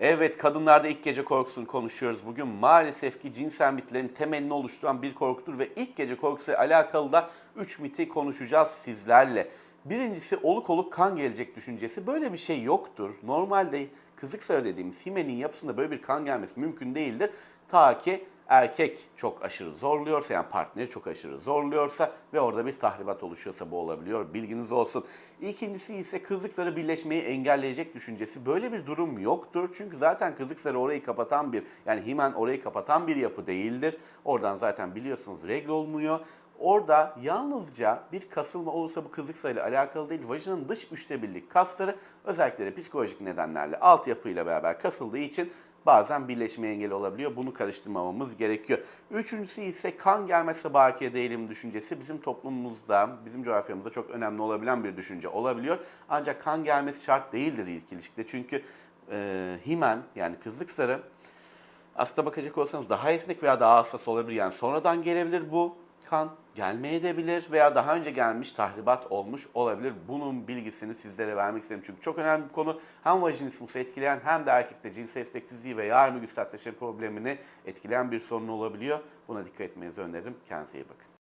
Evet kadınlarda ilk gece korkusunu konuşuyoruz bugün. Maalesef ki cinsel mitlerin temelini oluşturan bir korkudur ve ilk gece korkusuyla alakalı da 3 miti konuşacağız sizlerle. Birincisi oluk oluk kan gelecek düşüncesi. Böyle bir şey yoktur. Normalde kızık sarı dediğimiz himenin yapısında böyle bir kan gelmesi mümkün değildir. Ta ki erkek çok aşırı zorluyorsa yani partneri çok aşırı zorluyorsa ve orada bir tahribat oluşuyorsa bu olabiliyor. Bilginiz olsun. İkincisi ise kızlıkları birleşmeyi engelleyecek düşüncesi. Böyle bir durum yoktur. Çünkü zaten kızlıkları orayı kapatan bir yani himen orayı kapatan bir yapı değildir. Oradan zaten biliyorsunuz regl olmuyor. Orada yalnızca bir kasılma olursa bu kızlık sayıyla alakalı değil. Vajinanın dış üçte birlik kasları özellikle psikolojik nedenlerle altyapıyla beraber kasıldığı için bazen birleşme engeli olabiliyor. Bunu karıştırmamamız gerekiyor. Üçüncüsü ise kan gelmezse bakiye değilim düşüncesi bizim toplumumuzda, bizim coğrafyamızda çok önemli olabilen bir düşünce olabiliyor. Ancak kan gelmesi şart değildir ilk ilişkide. Çünkü e, himen yani kızlık sarı aslında bakacak olsanız daha esnek veya daha hassas olabilir. Yani sonradan gelebilir bu kan, gelmeyebilir veya daha önce gelmiş tahribat olmuş olabilir. Bunun bilgisini sizlere vermek istedim. Çünkü çok önemli bir konu. Hem vajinismusu etkileyen hem de erkekte cinsel isteksizliği ve gün sertleşme problemini etkileyen bir sorun olabiliyor. Buna dikkat etmenizi öneririm. Kendinize iyi bakın.